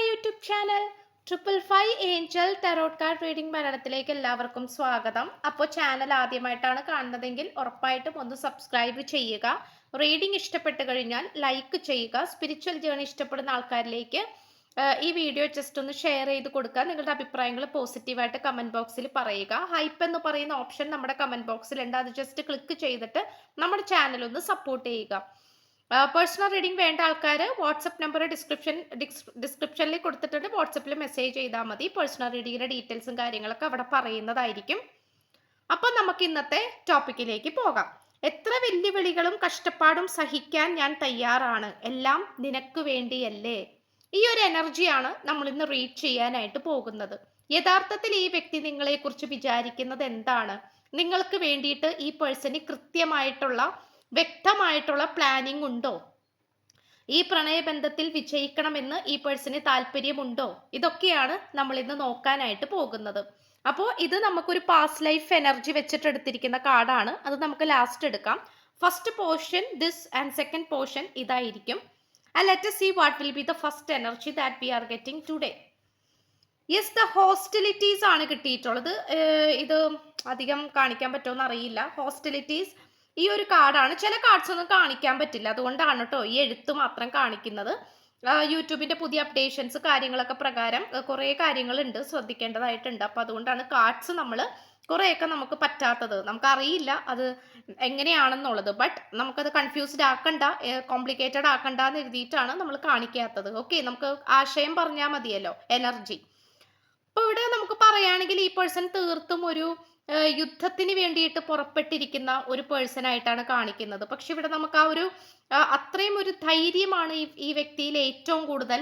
My YouTube channel triple five angel tarot card reading മലയാളത്തിലേക്ക് എല്ലാവർക്കും സ്വാഗതം. അപ്പോൾ ചാനൽ ആദ്യമായിട്ടാണ് കാണുന്നതെങ്കിൽ ഉറപ്പായിട്ടും ഒന്ന് സബ്സ്ക്രൈബ് ചെയ്യുക. റീഡിംഗ് ഇഷ്ടപ്പെട്ട് കഴിഞ്ഞാൽ ലൈക്ക് ചെയ്യുക. സ്പിരിച്വൽ ജേണി ഇഷ്ടപ്പെടുന്ന ആൾക്കാരിലേക്ക് ഈ വീഡിയോ ജസ്റ്റ് ഒന്ന് ഷെയർ ചെയ്ത് കൊടുക്കുക. നിങ്ങളുടെ അഭിപ്രായങ്ങൾ പോസിറ്റീവായിട്ട് കമന്റ് ബോക്സിൽ പറയുക. ഹൈപ്പ് എന്ന് പറയുന്ന ഓപ്ഷൻ നമ്മുടെ കമന്റ് ബോക്സിലുണ്ട് അത് ജസ്റ്റ് ക്ലിക്ക് ചെയ്തിട്ട് നമ്മുടെ ചാനൽ ഒന്ന് സപ്പോർട്ട് ചെയ്യുക. പേഴ്സണൽ റീഡിംഗ് വേണ്ട ആൾക്കാർ വാട്സപ്പ് നമ്പർ ഡിസ്ക്രിപ്ഷൻ ഡിസ്ക്രിപ്ഷനിൽ കൊടുത്തിട്ടുണ്ട്. വാട്സപ്പിൽ മെസ്സേജ് ചെയ്താൽ മതി. പേഴ്സണൽ റീഡിങ്ങിന്റെ ഡീറ്റെയിൽസും കാര്യങ്ങളൊക്കെ അവിടെ പറയുന്നതായിരിക്കും. അപ്പം നമുക്ക് ഇന്നത്തെ ടോപ്പിക്കിലേക്ക് പോകാം. എത്ര വെല്ലുവിളികളും കഷ്ടപ്പാടും സഹിക്കാൻ ഞാൻ തയ്യാറാണ്? എല്ലാം നിനക്ക് വേണ്ടിയല്ലേ? ഈ ഒരു എനർജിയാണ് നമ്മൾ ഇന്ന് റീഡ് ചെയ്യാനായിട്ട് പോകുന്നത്. യഥാർത്ഥത്തിൽ ഈ വ്യക്തി നിങ്ങളെക്കുറിച്ച് വിചാരിക്കുന്നത് എന്താണ്? നിങ്ങൾക്ക് വേണ്ടിയിട്ട് ഈ പേഴ്സന് കൃത്യമായിട്ടുള്ള വ്യക്തമായിട്ടുള്ള പ്ലാനിംഗ് ഉണ്ടോ? ഈ പ്രണയബന്ധത്തിൽ വിജയിക്കണമെന്ന് ഈ പേഴ്സിന് താല്പര്യമുണ്ടോ? ഇതൊക്കെയാണ് നമ്മൾ ഇന്ന് നോക്കാനായിട്ട് പോകുന്നത്. അപ്പോൾ ഇത് നമുക്കൊരു പാസ്റ്റ് ലൈഫ് എനർജി വെച്ചിട്ട് എടുത്തിരിക്കുന്ന കാർഡാണ്. അത് നമുക്ക് ലാസ്റ്റ് എടുക്കാം. First portion this and second portion ഇതായിരിക്കും. And let see what will be the first energy that we are getting today yes the hostilities ആണ് കിട്ടിയിട്ടുള്ളത്. ഇത് അധികം കാണിക്കാൻ പറ്റുമെന്ന് അറിയില്ല. ഹോസ്റ്റലിറ്റീസ് ഈ ഒരു കാർഡാണ്. ചില കാർഡ്സ് ഒന്നും കാണിക്കാൻ പറ്റില്ല. അതുകൊണ്ടാണ് കേട്ടോ ഈ എഴുത്ത് മാത്രം കാണിക്കുന്നത്. യൂട്യൂബിന്റെ പുതിയ അപ്ഡേഷൻസ് കാര്യങ്ങളൊക്കെ പ്രകാരം കുറേ കാര്യങ്ങളുണ്ട്. ശ്രദ്ധിക്കേണ്ടതായിട്ടുണ്ട്. അപ്പോൾ അതുകൊണ്ടാണ് കാർഡ്സ് നമ്മൾ കുറേയൊക്കെ നമുക്ക് പറ്റാത്തത്. നമുക്കറിയില്ല അത് എങ്ങനെയാണെന്നുള്ളത്. ബട്ട് നമുക്കത് കൺഫ്യൂസ്ഡ് ആക്കണ്ട കോംപ്ലിക്കേറ്റഡ് ആക്കണ്ട എന്ന് എഴുതിയിട്ടാണ് നമ്മൾ കാണിക്കാത്തത്. ഓക്കെ നമുക്ക് ആശയം പറഞ്ഞാൽ മതിയല്ലോ. എനർജി അപ്പോൾ ഇവിടെ നമുക്ക് പറയുകയാണെങ്കിൽ ഈ പേഴ്സൺ തീർത്തും ഒരു യുദ്ധത്തിന് വേണ്ടിയിട്ട് പുറപ്പെട്ടിരിക്കുന്ന ഒരു പേഴ്സൺ ആയിട്ടാണ് കാണിക്കുന്നത്. പക്ഷെ ഇവിടെ നമുക്ക് ആ ഒരു അത്രയും ഒരു ധൈര്യമാണ് ഈ വ്യക്തിയിൽ ഏറ്റവും കൂടുതൽ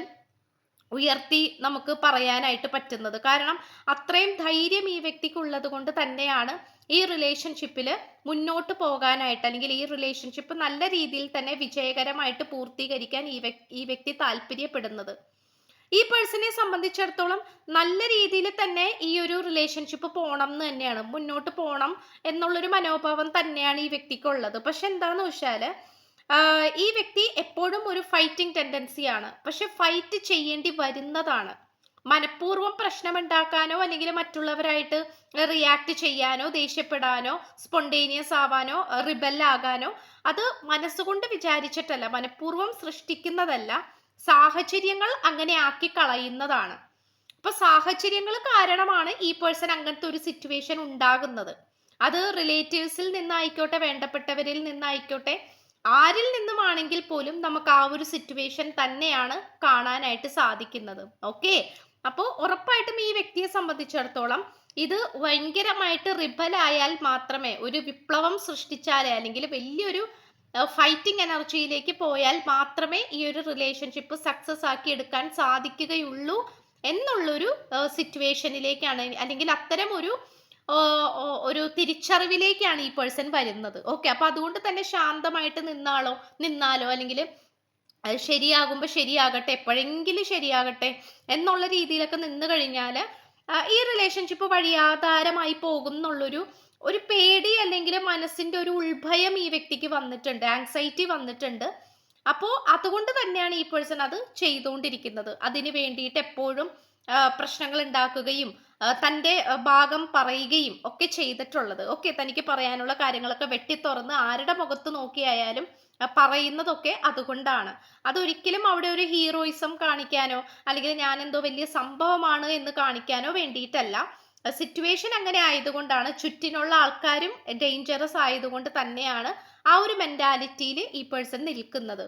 ഉയർത്തി നമുക്ക് പറയാനായിട്ട് പറ്റുന്നത്. കാരണം അത്രയും ധൈര്യം ഈ വ്യക്തിക്ക് ഉള്ളത് കൊണ്ട് തന്നെയാണ് ഈ റിലേഷൻഷിപ്പിൽ മുന്നോട്ട് പോകാനായിട്ട് അല്ലെങ്കിൽ ഈ റിലേഷൻഷിപ്പ് നല്ല രീതിയിൽ തന്നെ വിജയകരമായിട്ട് പൂർത്തീകരിക്കാൻ ഈ വ്യക്തി ഈ വ്യക്തി താല്പര്യപ്പെടുന്നത്. ഈ പേഴ്സണെ സംബന്ധിച്ചിടത്തോളം നല്ല രീതിയിൽ തന്നെ ഈ ഒരു റിലേഷൻഷിപ്പ് പോകണം എന്ന് തന്നെയാണ്. മുന്നോട്ട് പോകണം എന്നുള്ളൊരു മനോഭാവം തന്നെയാണ് ഈ വ്യക്തിക്കുള്ളത് പക്ഷെ എന്താന്ന് വെച്ചാൽ ഈ വ്യക്തി എപ്പോഴും ഒരു ഫൈറ്റിംഗ് ടെൻഡൻസി ആണ്. പക്ഷെ ഫൈറ്റ് ചെയ്യേണ്ടി വരുന്നതാണ്. മനഃപൂർവം പ്രശ്നമുണ്ടാക്കാനോ അല്ലെങ്കിൽ മറ്റുള്ളവരായിട്ട് റിയാക്ട് ചെയ്യാനോ ദേഷ്യപ്പെടാനോ സ്പോണ്ടേനിയസ് ആവാനോ റിബല്ലാകാനോ അത് മനസ്സുകൊണ്ട് വിചാരിച്ചിട്ടല്ല മനഃപൂർവം സൃഷ്ടിക്കുന്നതല്ല. സാഹചര്യങ്ങൾ അങ്ങനെ ആക്കി കളയുന്നതാണ്. അപ്പൊ സാഹചര്യങ്ങൾ കാരണമാണ് ഈ പേഴ്സൺ അങ്ങനത്തെ ഒരു സിറ്റുവേഷൻ ഉണ്ടാകുന്നത്. അത് റിലേറ്റീവ്സിൽ നിന്നായിക്കോട്ടെ വേണ്ടപ്പെട്ടവരിൽ നിന്നായിക്കോട്ടെ ആരിൽ നിന്നുമാണെങ്കിൽ പോലും നമുക്ക് ആ ഒരു സിറ്റുവേഷൻ തന്നെയാണ് കാണാനായിട്ട് സാധിക്കുന്നത്. ഓക്കെ അപ്പോൾ ഉറപ്പായിട്ടും ഈ വ്യക്തിയെ സംബന്ധിച്ചിടത്തോളം ഇത് ഭയങ്കരമായിട്ട് റിബലായാൽ മാത്രമേ ഒരു വിപ്ലവം സൃഷ്ടിച്ചാലേ അല്ലെങ്കിൽ വലിയൊരു ഫൈറ്റിംഗ് എനർജിയിലേക്ക് പോയാൽ മാത്രമേ ഈ ഒരു റിലേഷൻഷിപ്പ് സക്സസ് ആക്കി എടുക്കാൻ സാധിക്കുകയുള്ളൂ എന്നുള്ളൊരു സിറ്റുവേഷനിലേക്കാണ് അല്ലെങ്കിൽ അത്തരം ഒരു ഒരു തിരിച്ചറിവിലേക്കാണ് ഈ പേഴ്സൺ വരുന്നത്. ഓക്കെ അപ്പൊ അതുകൊണ്ട് തന്നെ ശാന്തമായിട്ട് നിന്നാളോ നിന്നാലോ അല്ലെങ്കിൽ ശരിയാകുമ്പോൾ ശരിയാകട്ടെ എപ്പോഴെങ്കിലും ശരിയാകട്ടെ എന്നുള്ള രീതിയിലൊക്കെ നിന്ന് കഴിഞ്ഞാൽ ഈ റിലേഷൻഷിപ്പ് വഴിയാധാരമായി പോകും എന്നുള്ളൊരു ഒരു പേടി അല്ലെങ്കിൽ മനസ്സിന്റെ ഒരു ഉൾഭയം ഈ വ്യക്തിക്ക് വന്നിട്ടുണ്ട് ആങ്സൈറ്റി വന്നിട്ടുണ്ട്. അപ്പോൾ അതുകൊണ്ട് തന്നെയാണ് ഈ പേഴ്സൺ അത് ചെയ്തുകൊണ്ടിരിക്കുന്നത്. അതിന് വേണ്ടിയിട്ട് എപ്പോഴും പ്രശ്നങ്ങൾ ഉണ്ടാക്കുകയും തന്റെ ഭാഗം പറയുകയും ഒക്കെ ചെയ്തിട്ടുള്ളത്. ഓക്കെ തനിക്ക് പറയാനുള്ള കാര്യങ്ങളൊക്കെ വെട്ടിത്തുറന്ന് ആരുടെ മുഖത്ത് നോക്കിയായാലും പറയുന്നതൊക്കെ അതുകൊണ്ടാണ്. അതൊരിക്കലും അവിടെ ഒരു ഹീറോയിസം കാണിക്കാനോ അല്ലെങ്കിൽ ഞാൻ എന്തോ വലിയ സംഭവമാണ് എന്ന് കാണിക്കാനോ വേണ്ടിയിട്ടല്ല. സിറ്റുവേഷൻ അങ്ങനെ ആയതുകൊണ്ടാണ് ചുറ്റിനുള്ള ആൾക്കാരും ഡേഞ്ചറസ് ആയതുകൊണ്ട് തന്നെയാണ് ആ ഒരു മെന്റാലിറ്റിയിൽ ഈ പേഴ്സൺ നിൽക്കുന്നത്.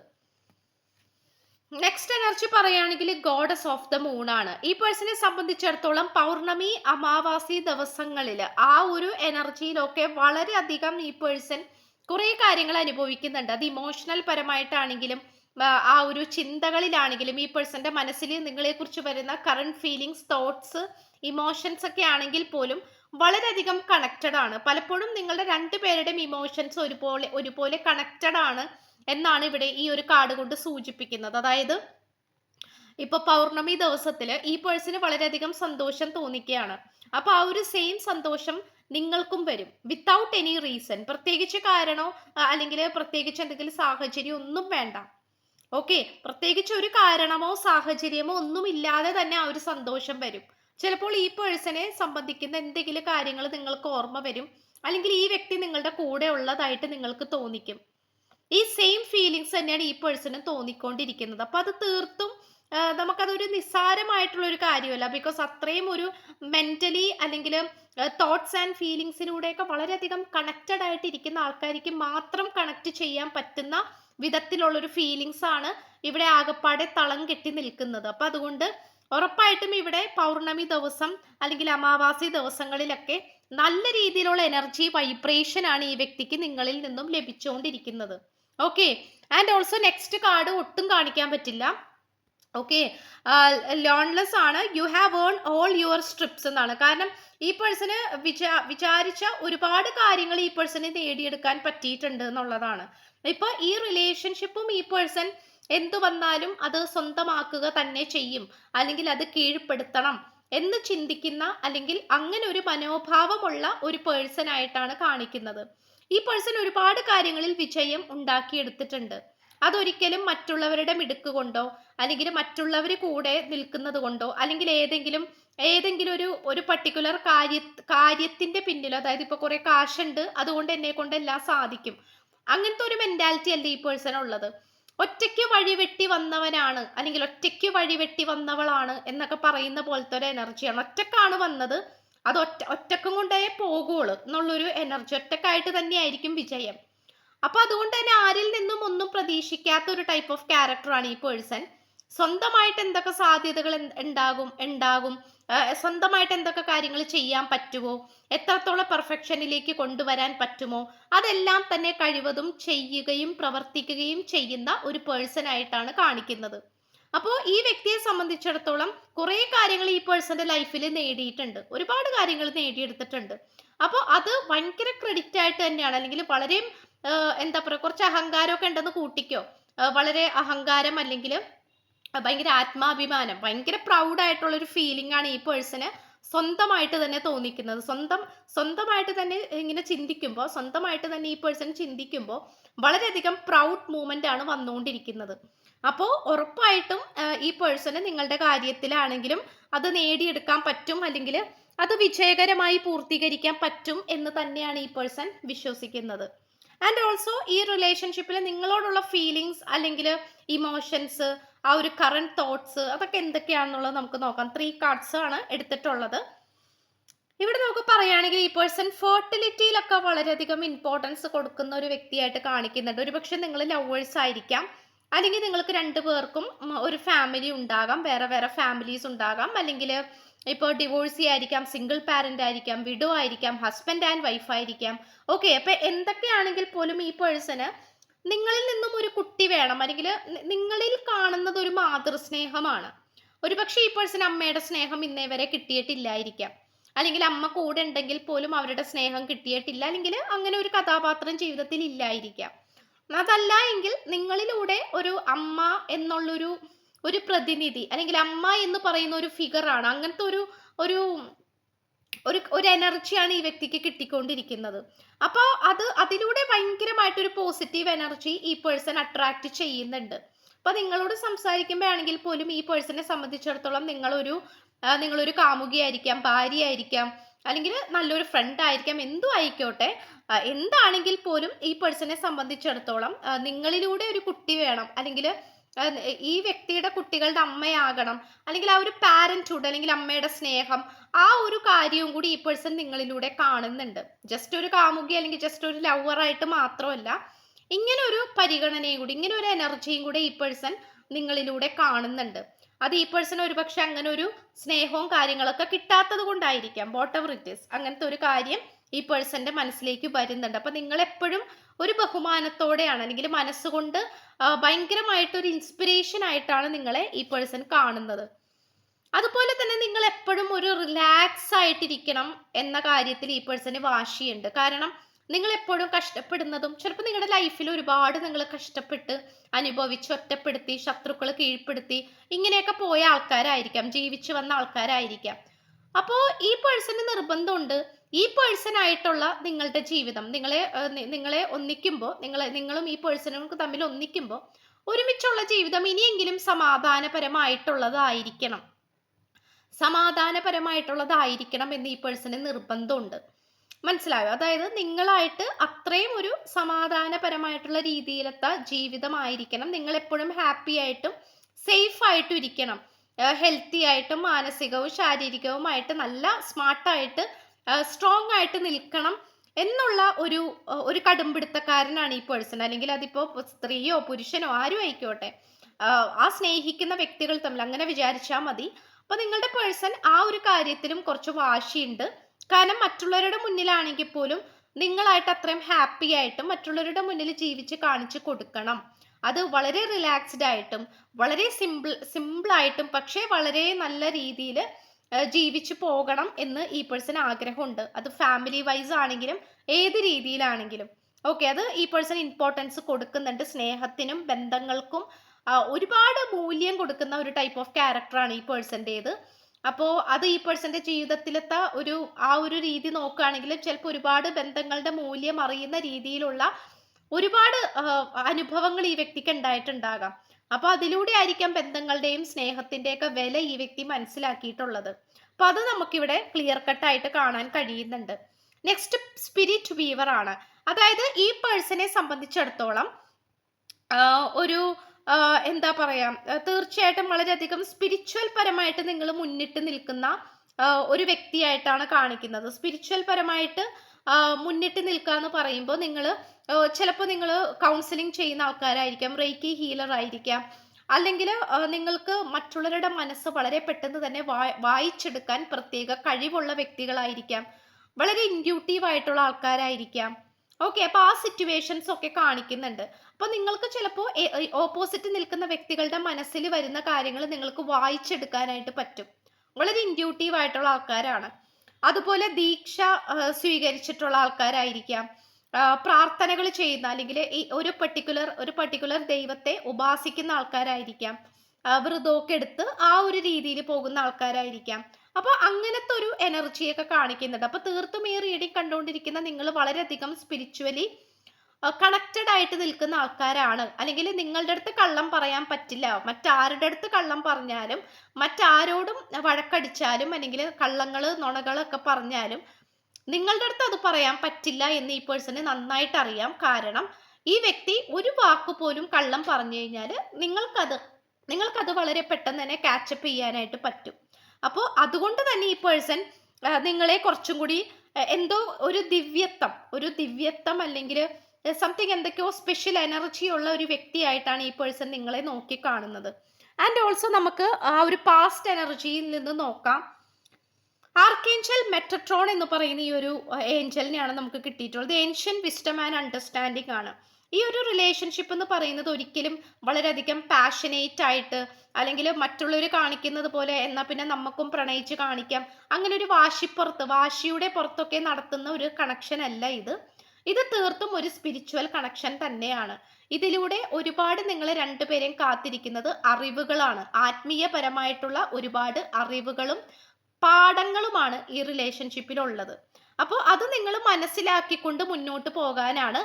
നെക്സ്റ്റ് എനർജി പറയുകയാണെങ്കിൽ ഗോഡസ് ഓഫ് ദ മൂൺ ആണ്. ഈ പേഴ്സണെ സംബന്ധിച്ചിടത്തോളം പൗർണമി അമാവാസി ദിവസങ്ങളിൽ ആ ഒരു എനർജിയിലൊക്കെ വളരെയധികം ഈ പേഴ്സൺ കുറേ കാര്യങ്ങൾ അനുഭവിക്കുന്നുണ്ട്. അത് ഇമോഷണൽ പരമായിട്ടാണെങ്കിലും ആ, ഒരു ചിന്തകളിലാണെങ്കിലും ഈ പേഴ്സന്റെ മനസ്സിൽ നിങ്ങളെക്കുറിച്ച് വരുന്ന കറണ്ട് ഫീലിങ്സ് തോട്ട്സ് ഇമോഷൻസ് ഒക്കെ ആണെങ്കിൽ പോലും വളരെയധികം കണക്റ്റഡ് ആണ്. പലപ്പോഴും നിങ്ങളുടെ രണ്ടുപേരുടെയും ഇമോഷൻസ് ഒരുപോലെ ഒരുപോലെ കണക്റ്റഡ് ആണ് എന്നാണ് ഇവിടെ ഈ ഒരു കാർഡ് കൊണ്ട് സൂചിപ്പിക്കുന്നത്. അതായത് ഇപ്പൊ പൗർണമി ദിവസത്തിൽ ഈ പേഴ്സന് വളരെയധികം സന്തോഷം തോന്നിക്കുകയാണ്. അപ്പൊ ആ ഒരു സെയിം സന്തോഷം നിങ്ങൾക്കും വരും. വിത്തൗട്ട് എനി റീസൺ പ്രത്യേകിച്ച് കാരണോ അല്ലെങ്കിൽ പ്രത്യേകിച്ച് എന്തെങ്കിലും സാഹചര്യം ഒന്നും വേണ്ട. ഓക്കെ പ്രത്യേകിച്ച് ഒരു കാരണമോ സാഹചര്യമോ ഒന്നുമില്ലാതെ തന്നെ ആ ഒരു സന്തോഷം വരും. ചിലപ്പോൾ ഈ പേഴ്സണെ സംബന്ധിക്കുന്ന എന്തെങ്കിലും കാര്യങ്ങൾ നിങ്ങൾക്ക് ഓർമ്മ വരും. അല്ലെങ്കിൽ ഈ വ്യക്തി നിങ്ങളുടെ കൂടെ ഉള്ളതായിട്ട് നിങ്ങൾക്ക് തോന്നിക്കും. ഈ സെയിം ഫീലിങ്സ് തന്നെയാണ് ഈ പേഴ്സണും തോന്നിക്കൊണ്ടിരിക്കുന്നത്. അപ്പൊ അത് തീർത്തും നമുക്കതൊരു നിസ്സാരമായിട്ടുള്ള ഒരു കാര്യമല്ല. ബിക്കോസ് അത്രയും ഒരു മെന്റലി അല്ലെങ്കിൽ തോട്ട്സ് ആൻഡ് ഫീലിങ്സിലൂടെയൊക്കെ വളരെയധികം കണക്റ്റഡ് ആയിട്ട് ഇരിക്കുന്ന ആൾക്കാർക്ക് മാത്രം കണക്ട് ചെയ്യാൻ പറ്റുന്ന വിധത്തിലുള്ള ഒരു ഫീലിങ്സ് ആണ് ഇവിടെ ആകപ്പാടെ തളം കെട്ടി നിൽക്കുന്നത്. അപ്പൊ അതുകൊണ്ട് ഉറപ്പായിട്ടും ഇവിടെ പൗർണമി ദിവസം അല്ലെങ്കിൽ അമാവാസി ദിവസങ്ങളിലൊക്കെ നല്ല രീതിയിലുള്ള എനർജി വൈബ്രേഷൻ ആണ് ഈ വ്യക്തിക്ക് നിങ്ങളിൽ നിന്നും ലഭിച്ചുകൊണ്ടിരിക്കുന്നത്. Okay and also next card ഒട്ടും കാണിക്കാൻ പറ്റില്ല. ഓക്കെ ലോൺലെസ് ആണ്. You have earn all your stripes എന്നാണ്. കാരണം ഈ പേഴ്സണ് വിചാ വിചാരിച്ച ഒരുപാട് കാര്യങ്ങൾ ഈ പേഴ്സണ് നേടിയെടുക്കാൻ പറ്റിയിട്ടുണ്ട് എന്നുള്ളതാണ്. ഇപ്പൊ ഈ റിലേഷൻഷിപ്പും ഈ പേഴ്സൺ എന്തു വന്നാലും അത് സ്വന്തമാക്കുക തന്നെ ചെയ്യും. അല്ലെങ്കിൽ അത് കീഴ്പ്പെടുത്തണം എന്ന് ചിന്തിക്കുന്ന അല്ലെങ്കിൽ അങ്ങനെ ഒരു മനോഭാവമുള്ള ഒരു പേഴ്സൺ ആയിട്ടാണ് കാണിക്കുന്നത്. ഈ പേഴ്സൺ ഒരുപാട് കാര്യങ്ങളിൽ വിജയം ഉണ്ടാക്കിയെടുത്തിട്ടുണ്ട്. അതൊരിക്കലും മറ്റുള്ളവരുടെ മിടുക്ക് കൊണ്ടോ അല്ലെങ്കിൽ മറ്റുള്ളവർ കൂടെ നിൽക്കുന്നത് കൊണ്ടോ അല്ലെങ്കിൽ ഏതെങ്കിലും ഏതെങ്കിലും ഒരു ഒരു പർട്ടിക്കുലർ കാര്യ കാര്യത്തിന്റെ പിന്നിലോ അതായത് ഇപ്പൊ കുറെ കാശുണ്ട് അതുകൊണ്ട് എന്നെ കൊണ്ട് എല്ലാം സാധിക്കും. അങ്ങനത്തെ ഒരു മെന്റാലിറ്റി അല്ലേ ഈ പേഴ്സൺ ഉള്ളത്? ഒറ്റയ്ക്ക് വഴിവെട്ടി വന്നവനാണ് അല്ലെങ്കിൽ ഒറ്റയ്ക്ക് വഴിവെട്ടി വന്നവളാണ് എന്നൊക്കെ പറയുന്ന പോലത്തെ ഒരു എനർജിയാണ് ഒറ്റക്കാണ് വന്നത് അത് ഒറ്റ ഒറ്റക്കും കൊണ്ടേ പോകുള്ളൂ എന്നുള്ളൊരു എനർജി ഒറ്റക്കായിട്ട് തന്നെയായിരിക്കും വിജയം. അപ്പൊ അതുകൊണ്ട് തന്നെ ആരിൽ നിന്നും ഒന്നും പ്രതീക്ഷിക്കാത്ത ഒരു ടൈപ്പ് ഓഫ് ക്യാരക്ടറാണ് ഈ പേഴ്സൺ സ്വന്തമായിട്ട് എന്തൊക്കെ സാധ്യതകൾ ഉണ്ടാകും ഉണ്ടാകും? സ്വന്തമായിട്ട് എന്തൊക്കെ കാര്യങ്ങൾ ചെയ്യാൻ പറ്റുമോ? എത്രത്തോളം പെർഫെക്ഷനിലേക്ക് കൊണ്ടുവരാൻ പറ്റുമോ? അതെല്ലാം തന്നെ കഴിവതും ചെയ്യുകയും പ്രവർത്തിക്കുകയും ചെയ്യുന്ന ഒരു പേഴ്സൺ ആയിട്ടാണ് കാണിക്കുന്നത്. അപ്പോൾ ഈ വ്യക്തിയെ സംബന്ധിച്ചിടത്തോളം കുറേ കാര്യങ്ങൾ ഈ പേഴ്സന്റെ ലൈഫിൽ നേടിയിട്ടുണ്ട്. ഒരുപാട് കാര്യങ്ങൾ നേടിയെടുത്തിട്ടുണ്ട്. അപ്പോൾ അത് ഭയങ്കര ക്രെഡിറ്റ് ആയിട്ട് തന്നെയാണ്. അല്ലെങ്കിൽ വളരെ എന്താ പറയുക കുറച്ച് അഹങ്കാരമൊക്കെ ഉണ്ടെന്ന് കൂട്ടിക്കോ. വളരെ അഹങ്കാരം അല്ലെങ്കിൽ ഭയങ്കര ആത്മാഭിമാനം ഭയങ്കര പ്രൗഡ് ആയിട്ടുള്ള ഒരു ഫീലിംഗ് ആണ് ഈ പേഴ്സണ് സ്വന്തമായിട്ട് തന്നെ തോന്നിക്കുന്നത്. സ്വന്തം സ്വന്തമായിട്ട് തന്നെ ഇങ്ങനെ ചിന്തിക്കുമ്പോൾ സ്വന്തമായിട്ട് തന്നെ ഈ പേഴ്സൺ ചിന്തിക്കുമ്പോൾ വളരെയധികം പ്രൗഡ് മൂമെന്റ് ആണ് വന്നുകൊണ്ടിരിക്കുന്നത്. അപ്പോൾ ഉറപ്പായിട്ടും ഈ പേഴ്സണ് നിങ്ങളുടെ കാര്യത്തിലാണെങ്കിലും അത് നേടിയെടുക്കാൻ പറ്റും അല്ലെങ്കിൽ അത് വിജയകരമായി പൂർത്തീകരിക്കാൻ പറ്റും എന്ന് തന്നെയാണ് ഈ പേഴ്സൺ വിശ്വസിക്കുന്നത്. ആൻഡ് ഓൾസോ ഈ റിലേഷൻഷിപ്പിൽ നിങ്ങളോടുള്ള ഫീലിങ്സ് അല്ലെങ്കിൽ ഇമോഷൻസ് ആ ഒരു കറണ്ട് തോട്ട്സ് അതൊക്കെ എന്തൊക്കെയാണെന്നുള്ളത് നമുക്ക് നോക്കാം. ത്രീ കാർഡ്സ് ആണ് എടുത്തിട്ടുള്ളത്. ഇവിടെ നമുക്ക് പറയുകയാണെങ്കിൽ ഈ പേഴ്സൺ ഫെർട്ടിലിറ്റിയിലൊക്കെ വളരെയധികം ഇമ്പോർട്ടൻസ് കൊടുക്കുന്ന ഒരു വ്യക്തിയായിട്ട് കാണിക്കുന്നുണ്ട്. ഒരുപക്ഷെ നിങ്ങൾ ലവേഴ്സ് ആയിരിക്കാം. അല്ലെങ്കിൽ നിങ്ങൾക്ക് രണ്ടു പേർക്കും ഒരു ഫാമിലി ഉണ്ടാകാം. വേറെ വേറെ ഫാമിലീസ് ഉണ്ടാകാം. അല്ലെങ്കിൽ ഇപ്പോൾ ഡിവോഴ്സി ആയിരിക്കാം സിംഗിൾ പാരന്റ് ആയിരിക്കാം വിഡോ ആയിരിക്കാം ഹസ്ബൻഡ് ആൻഡ് വൈഫ് ആയിരിക്കാം. ഓക്കെ അപ്പൊ എന്തൊക്കെയാണെങ്കിൽ പോലും ഈ പേഴ്സണ് നിങ്ങളിൽ നിന്നും ഒരു കുട്ടി വേണം. അല്ലെങ്കിൽ നിങ്ങളിൽ കാണുന്നത് ഒരു മാതൃസ്നേഹമാണ്. ഒരുപക്ഷെ ഈ പേഴ്സൺ അമ്മയുടെ സ്നേഹം ഇന്നേ വരെ കിട്ടിയിട്ടില്ലായിരിക്കാം. അല്ലെങ്കിൽ അമ്മ കൂടെ ഉണ്ടെങ്കിൽ പോലും അവരുടെ സ്നേഹം കിട്ടിയിട്ടില്ല. അല്ലെങ്കിൽ അങ്ങനെ ഒരു കഥാപാത്രം ജീവിതത്തിൽ ഇല്ലായിരിക്കാം. അതല്ല എങ്കിൽ നിങ്ങളിലൂടെ ഒരു അമ്മ എന്നുള്ളൊരു ഒരു പ്രതിനിധി അല്ലെങ്കിൽ അമ്മ എന്ന് പറയുന്ന ഒരു ഫിഗറാണ് അങ്ങനത്തെ ഒരു ഒരു ഒരു ഒരു എനർജിയാണ് ഈ വ്യക്തിക്ക് കിട്ടിക്കൊണ്ടിരിക്കുന്നത്. അപ്പോൾ അത് അതിലൂടെ ഭയങ്കരമായിട്ടൊരു പോസിറ്റീവ് എനർജി ഈ പേഴ്സൺ അട്രാക്ട് ചെയ്യുന്നുണ്ട്. അപ്പോൾ നിങ്ങളോട് സംസാരിക്കുമ്പോഴാണെങ്കിൽ പോലും ഈ പേഴ്സണെ സംബന്ധിച്ചിടത്തോളം നിങ്ങളൊരു നിങ്ങളൊരു കാമുകിയായിരിക്കാം ഭാര്യയായിരിക്കാം അല്ലെങ്കിൽ നല്ലൊരു ഫ്രണ്ട് ആയിരിക്കാം എന്തും ആയിക്കോട്ടെ എന്താണെങ്കിൽ പോലും ഈ പേഴ്സണെ സംബന്ധിച്ചിടത്തോളം നിങ്ങളിലൂടെ ഒരു കുട്ടി വേണം അല്ലെങ്കിൽ ഈ വ്യക്തിയുടെ കുട്ടികളുടെ അമ്മയാകണം അല്ലെങ്കിൽ ആ ഒരു പാരന്റ്ഹുഡ് അല്ലെങ്കിൽ അമ്മയുടെ സ്നേഹം ആ ഒരു കാര്യവും കൂടി ഈ പേഴ്സൺ നിങ്ങളിലൂടെ കാണുന്നുണ്ട്. ജസ്റ്റ് ഒരു കാമുകി അല്ലെങ്കിൽ ജസ്റ്റ് ഒരു ലവർ ആയിട്ട് മാത്രമല്ല ഇങ്ങനെ ഒരു പരിഗണനയും കൂടി ഇങ്ങനെ ഒരു എനർജിയും കൂടി ഈ പേഴ്സൺ നിങ്ങളിലൂടെ കാണുന്നുണ്ട്. അത് ഈ പേഴ്സൺ ഒരുപക്ഷെ അങ്ങനെ ഒരു സ്നേഹവും കാര്യങ്ങളൊക്കെ കിട്ടാത്തത് കൊണ്ടായിരിക്കാം. വാട്ട് എവർ ഇറ്റ് ഇസ് അങ്ങനത്തെ ഒരു കാര്യം ഈ പേഴ്സന്റെ മനസ്സിലേക്ക് വരുന്നുണ്ട്. അപ്പൊ നിങ്ങൾ എപ്പോഴും ഒരു ബഹുമാനത്തോടെയാണ് അല്ലെങ്കിൽ മനസ്സുകൊണ്ട് ഭയങ്കരമായിട്ടൊരു ഇൻസ്പിറേഷൻ ആയിട്ടാണ് നിങ്ങളെ ഈ പേഴ്സൺ കാണുന്നത്. അതുപോലെ തന്നെ നിങ്ങൾ എപ്പോഴും ഒരു റിലാക്സ് ആയിട്ടിരിക്കണം എന്ന കാര്യത്തിൽ ഈ പേഴ്സന് വാശിയുണ്ട്. കാരണം നിങ്ങൾ എപ്പോഴും കഷ്ടപ്പെടുന്നതും ചിലപ്പോൾ നിങ്ങളുടെ ലൈഫിൽ ഒരുപാട് നിങ്ങൾ കഷ്ടപ്പെട്ട് അനുഭവിച്ച് ഒറ്റപ്പെടുത്തി ശത്രുക്കൾ കീഴ്പ്പെടുത്തി ഇങ്ങനെയൊക്കെ പോയ ആൾക്കാരായിരിക്കാം ജീവിച്ചു വന്ന ആൾക്കാരായിരിക്കാം. അപ്പോൾ ഈ പേഴ്സന് നിർബന്ധമുണ്ട് ഈ പേഴ്സൺ ആയിട്ടുള്ള നിങ്ങളുടെ ജീവിതം നിങ്ങളെ നിങ്ങളെ ഒന്നിക്കുമ്പോൾ നിങ്ങളെ നിങ്ങളും ഈ പേഴ്സണും തമ്മിൽ ഒന്നിക്കുമ്പോൾ ഒരുമിച്ചുള്ള ജീവിതം ഇനിയെങ്കിലും സമാധാനപരമായിട്ടുള്ളതായിരിക്കണം. സമാധാനപരമായിട്ടുള്ളതായിരിക്കണം എന്ന് ഈ പേഴ്സണ് നിർബന്ധമുണ്ട്. മനസ്സിലായോ? അതായത് നിങ്ങളായിട്ട് അത്രയും ഒരു സമാധാനപരമായിട്ടുള്ള രീതിയിലത്തെ ജീവിതമായിരിക്കണം. നിങ്ങൾ എപ്പോഴും ഹാപ്പി ആയിട്ടും സേഫ് ആയിട്ടും ഇരിക്കണം. ഹെൽത്തി ആയിട്ടും മാനസികവും ശാരീരികവുമായിട്ട് നല്ല സ്മാർട്ടായിട്ട് സ്ട്രോങ് ആയിട്ട് നിൽക്കണം എന്നുള്ള ഒരു ഒരു കടുംപിടുത്തക്കാരനാണ് ഈ പേഴ്സൺ അല്ലെങ്കിൽ അതിപ്പോ സ്ത്രീയോ പുരുഷനോ ആരും ആയിക്കോട്ടെ. ആ സ്നേഹിക്കുന്ന വ്യക്തികൾ തമ്മിൽ അങ്ങനെ വിചാരിച്ചാൽ മതി. അപ്പൊ നിങ്ങളുടെ പേഴ്സൺ ആ ഒരു കാര്യത്തിലും കുറച്ച് വാശിയുണ്ട്. കാരണം മറ്റുള്ളവരുടെ മുന്നിലാണെങ്കിൽ പോലും നിങ്ങളായിട്ട് അത്രയും ഹാപ്പി ആയിട്ടും മറ്റുള്ളവരുടെ മുന്നിൽ ജീവിച്ച് കാണിച്ചു കൊടുക്കണം. അത് വളരെ റിലാക്സ്ഡ് ആയിട്ടും വളരെ സിമ്പിൾ സിമ്പിൾ ആയിട്ടും പക്ഷേ വളരെ നല്ല രീതിയിൽ ജീവിച്ചു പോകണം എന്ന് ഈ പേഴ്സൺ ആഗ്രഹമുണ്ട്. അത് ഫാമിലി വൈസ് ആണെങ്കിലും ഏത് രീതിയിലാണെങ്കിലും. ഓക്കെ അത് ഈ പേഴ്സൺ ഇമ്പോർട്ടൻസ് കൊടുക്കുന്നുണ്ട് സ്നേഹത്തിനും ബന്ധങ്ങൾക്കും. ഒരുപാട് മൂല്യം കൊടുക്കുന്ന ഒരു ടൈപ്പ് ഓഫ് ക്യാരക്ടറാണ് ഈ പേഴ്സന്റേത് അപ്പോൾ അത് ഈ പേഴ്സന്റെ ജീവിതത്തിലത്തെ ഒരു ആ ഒരു രീതി നോക്കുകയാണെങ്കിൽ ചിലപ്പോൾ ഒരുപാട് ബന്ധങ്ങളുടെ മൂല്യം അറിയുന്ന രീതിയിലുള്ള ഒരുപാട് അനുഭവങ്ങൾ ഈ വ്യക്തിക്ക് ഉണ്ടായിട്ടുണ്ടാകാം. അപ്പൊ അതിലൂടെ ആയിരിക്കാം ബന്ധങ്ങളുടെയും സ്നേഹത്തിന്റെയൊക്കെ വില ഈ വ്യക്തി മനസ്സിലാക്കിയിട്ടുള്ളത്. അപ്പൊ അത് നമുക്കിവിടെ ക്ലിയർ കട്ട് ആയിട്ട് കാണാൻ കഴിയുന്നുണ്ട്. നെക്സ്റ്റ് സ്പിരിറ്റ് വീവർ ആണ്. അതായത് ഈ പേഴ്സണെ സംബന്ധിച്ചിടത്തോളം ഒരു എന്താ പറയാ തീർച്ചയായിട്ടും വളരെയധികം സ്പിരിച്വൽ പരമായിട്ട് നിങ്ങൾ മുന്നിട്ട് നിൽക്കുന്ന ഒരു വ്യക്തിയായിട്ടാണ് കാണിക്കുന്നത്. സ്പിരിച്വൽ പരമായിട്ട് മുന്നിട്ട് നിൽക്കുക എന്ന് പറയുമ്പോൾ നിങ്ങൾ ചിലപ്പോൾ നിങ്ങൾ കൗൺസിലിംഗ് ചെയ്യുന്ന ആൾക്കാരായിരിക്കാം റേക്കി ഹീലർ ആയിരിക്കാം. അല്ലെങ്കിൽ നിങ്ങൾക്ക് മറ്റുള്ളവരുടെ മനസ്സ് വളരെ പെട്ടെന്ന് തന്നെ വായിച്ചെടുക്കാൻ പ്രത്യേക കഴിവുള്ള വ്യക്തികളായിരിക്കാം. വളരെ ഇൻക്യൂട്ടീവ് ആയിട്ടുള്ള ആൾക്കാരായിരിക്കാം. ഓക്കെ അപ്പോൾ ആ സിറ്റുവേഷൻസ് ഒക്കെ കാണിക്കുന്നുണ്ട്. അപ്പോൾ നിങ്ങൾക്ക് ചിലപ്പോൾ ഓപ്പോസിറ്റ് നിൽക്കുന്ന വ്യക്തികളുടെ മനസ്സിൽ വരുന്ന കാര്യങ്ങൾ നിങ്ങൾക്ക് വായിച്ചെടുക്കാനായിട്ട് പറ്റും. വളരെ ഇൻഡ്യൂട്ടീവ് ആയിട്ടുള്ള ആൾക്കാരാണ്. അതുപോലെ ദീക്ഷ സ്വീകരിച്ചിട്ടുള്ള ആൾക്കാരായിരിക്കാം. പ്രാർത്ഥനകൾ ചെയ്യുന്ന അല്ലെങ്കിൽ ഈ ഒരു പെർട്ടിക്കുലർ ഒരു പെർട്ടിക്കുലർ ദൈവത്തെ ഉപാസിക്കുന്ന ആൾക്കാരായിരിക്കാം. വ്രതമൊക്കെ എടുത്ത് ആ ഒരു രീതിയിൽ പോകുന്ന ആൾക്കാരായിരിക്കാം. അപ്പോൾ അങ്ങനത്തെ ഒരു എനർജിയൊക്കെ കാണിക്കുന്നുണ്ട്. അപ്പോൾ തീർത്തും ഈ റീഡിങ് കണ്ടുകൊണ്ടിരിക്കുന്ന നിങ്ങൾ വളരെയധികം സ്പിരിച്വലി കണക്റ്റഡ് ആയിട്ട് നിൽക്കുന്ന ആൾക്കാരാണ്. അല്ലെങ്കിൽ നിങ്ങളുടെ അടുത്ത് കള്ളം പറയാൻ പറ്റില്ല. മറ്റാരുടെ അടുത്ത് കള്ളം പറഞ്ഞാലും മറ്റാരോടും വഴക്കടിച്ചാലും അല്ലെങ്കിൽ കള്ളങ്ങൾ നുണകളൊക്കെ പറഞ്ഞാലും നിങ്ങളുടെ അടുത്ത് അത് പറയാൻ പറ്റില്ല എന്ന് ഈ പേഴ്സണ് നന്നായിട്ട് അറിയാം. കാരണം ഈ വ്യക്തി ഒരു വാക്ക് പോലും കള്ളം പറഞ്ഞു കഴിഞ്ഞാൽ നിങ്ങൾക്കത് നിങ്ങൾക്കത് വളരെ പെട്ടെന്ന് തന്നെ കാച്ചപ്പ് ചെയ്യാനായിട്ട് പറ്റും. അപ്പോൾ അതുകൊണ്ട് തന്നെ ഈ പേഴ്സൺ നിങ്ങളെ കുറച്ചും കൂടി എന്തോ ഒരു ദിവ്യത്വം ഒരു ദിവ്യത്വം അല്ലെങ്കിൽ സംതിങ് എന്തൊക്കെയോ സ്പെഷ്യൽ എനർജി ഉള്ള ഒരു വ്യക്തിയായിട്ടാണ് ഈ പേഴ്സൺ നിങ്ങളെ നോക്കി കാണുന്നത്. ആൻഡ് ഓൾസോ നമുക്ക് ആ ഒരു പാസ്റ്റ് എനർജിയിൽ നിന്ന് നോക്കാം. ആർക്കേഞ്ചൽ മെറ്റട്രോൺ എന്ന് പറയുന്ന ഈ ഒരു ഏഞ്ചലിനെയാണ് നമുക്ക് കിട്ടിയിട്ടുള്ളത്. ഏൻഷ്യൻ വിസ്റ്റം ആൻഡ് അണ്ടർസ്റ്റാൻഡിങ് ആണ്. ഈ ഒരു റിലേഷൻഷിപ്പ് എന്ന് പറയുന്നത് ഒരിക്കലും വളരെയധികം പാഷനേറ്റ് ആയിട്ട് അല്ലെങ്കിൽ മറ്റുള്ളവർ കാണിക്കുന്നത് പോലെ എന്നാൽ പിന്നെ നമുക്കും പ്രണയിച്ച് കാണിക്കാം. അങ്ങനെ ഒരു വാശിപ്പുറത്ത് വാശിയുടെ പുറത്തൊക്കെ നടത്തുന്ന ഒരു കണക്ഷൻ അല്ല ഇത്. ഇത് തീർത്തും ഒരു സ്പിരിച്വൽ കണക്ഷൻ തന്നെയാണ്. ഇതിലൂടെ ഒരുപാട് നിങ്ങൾ രണ്ടുപേരെയും കാത്തിരിക്കുന്നത് അറിവുകളാണ്. ആത്മീയപരമായിട്ടുള്ള ഒരുപാട് അറിവുകളും പാഠങ്ങളുമാണ് ഈ റിലേഷൻഷിപ്പിലുള്ളത് അപ്പോൾ അത് നിങ്ങൾ മനസ്സിലാക്കിക്കൊണ്ട് മുന്നോട്ട് പോകാനാണ്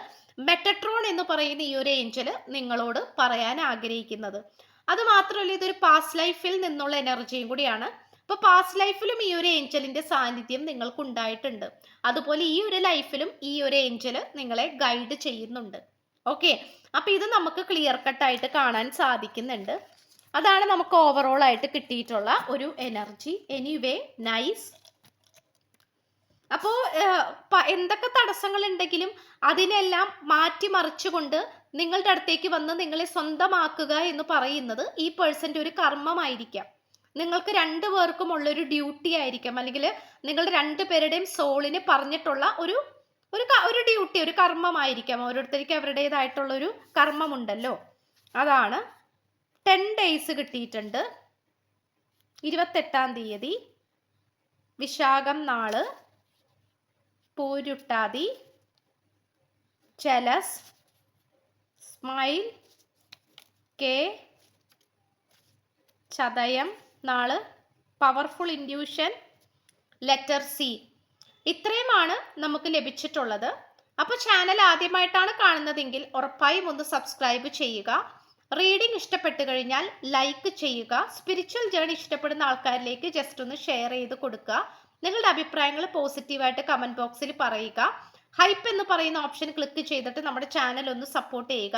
മെറ്റട്രോൺ എന്ന് പറയുന്ന ഈ ഒരു ഏഞ്ചൽ നിങ്ങളോട് പറയാൻ ആഗ്രഹിക്കുന്നത്. അത് മാത്രമല്ല ഇതൊരു പാസ്റ്റ് ലൈഫിൽ നിന്നുള്ള എനർജിയും കൂടിയാണ്. അപ്പോൾ പാസ്റ്റ് ലൈഫിലും ഈ ഒരു ഏഞ്ചലിന്റെ സാന്നിധ്യം നിങ്ങൾക്ക് ഉണ്ടായിട്ടുണ്ട് അതുപോലെ ഈ ഒരു ലൈഫിലും ഈ ഒരു ഏഞ്ചൽ നിങ്ങളെ ഗൈഡ് ചെയ്യുന്നുണ്ട്. ഓക്കെ അപ്പൊ ഇത് നമുക്ക് ക്ലിയർ കട്ടായിട്ട് കാണാൻ സാധിക്കുന്നുണ്ട്. അതാണ് നമുക്ക് ഓവറോൾ ആയിട്ട് കിട്ടിയിട്ടുള്ള ഒരു എനർജി എനിവേ നൈസ് അപ്പോൾ എന്തൊക്കെ തടസ്സങ്ങൾ ഉണ്ടെങ്കിലും അതിനെല്ലാം മാറ്റിമറിച്ചുകൊണ്ട് നിങ്ങളുടെ അടുത്തേക്ക് വന്ന് നിങ്ങളെ സ്വന്തമാക്കുക എന്ന് പറയുന്നത് ഈ പേഴ്സന്റെ ഒരു കർമ്മമായിരിക്കാം. നിങ്ങൾക്ക് രണ്ടു പേർക്കും ഉള്ളൊരു ഡ്യൂട്ടി ആയിരിക്കാം. അല്ലെങ്കിൽ നിങ്ങൾ രണ്ടു പേരുടെയും സോളിന് പറഞ്ഞിട്ടുള്ള ഒരു ഒരു ഒരു ഡ്യൂട്ടി ഒരു കർമ്മമായിരിക്കാം. ഓരോരുത്തർക്ക് അവരുടേതായിട്ടുള്ള ഒരു കർമ്മമുണ്ടല്ലോ. അതാണ് ടെൻ ഡേയ്സ് കിട്ടിയിട്ടുണ്ട്. ഇരുപത്തെട്ടാം തീയതി. വിശാഖം നാൾ. പൂരുട്ടാതി. ചെലസ് സ്മൈൽ കെ. ചതയം. നാൾ പവർഫുൾ ഇൻഡ്യൂഷൻ ലെറ്റർ സി ഇത്രയുമാണ് നമുക്ക് ലഭിച്ചിട്ടുള്ളത്. അപ്പോൾ ചാനൽ ആദ്യമായിട്ടാണ് കാണുന്നതെങ്കിൽ ഉറപ്പായും ഒന്ന് സബ്സ്ക്രൈബ് ചെയ്യുക. റീഡിംഗ് ഇഷ്ടപ്പെട്ടു കഴിഞ്ഞാൽ ലൈക്ക് ചെയ്യുക. സ്പിരിച്വൽ ജേണി ഇഷ്ടപ്പെടുന്ന ആൾക്കാരിലേക്ക് ജസ്റ്റ് ഒന്ന് ഷെയർ ചെയ്ത് കൊടുക്കുക. നിങ്ങളുടെ അഭിപ്രായങ്ങൾ പോസിറ്റീവായിട്ട് കമന്റ് ബോക്സിൽ പറയുക. ഹൈപ്പ് എന്ന് പറയുന്ന ഓപ്ഷൻ ക്ലിക്ക് ചെയ്തിട്ട് നമ്മുടെ ചാനൽ ഒന്ന് സപ്പോർട്ട് ചെയ്യുക.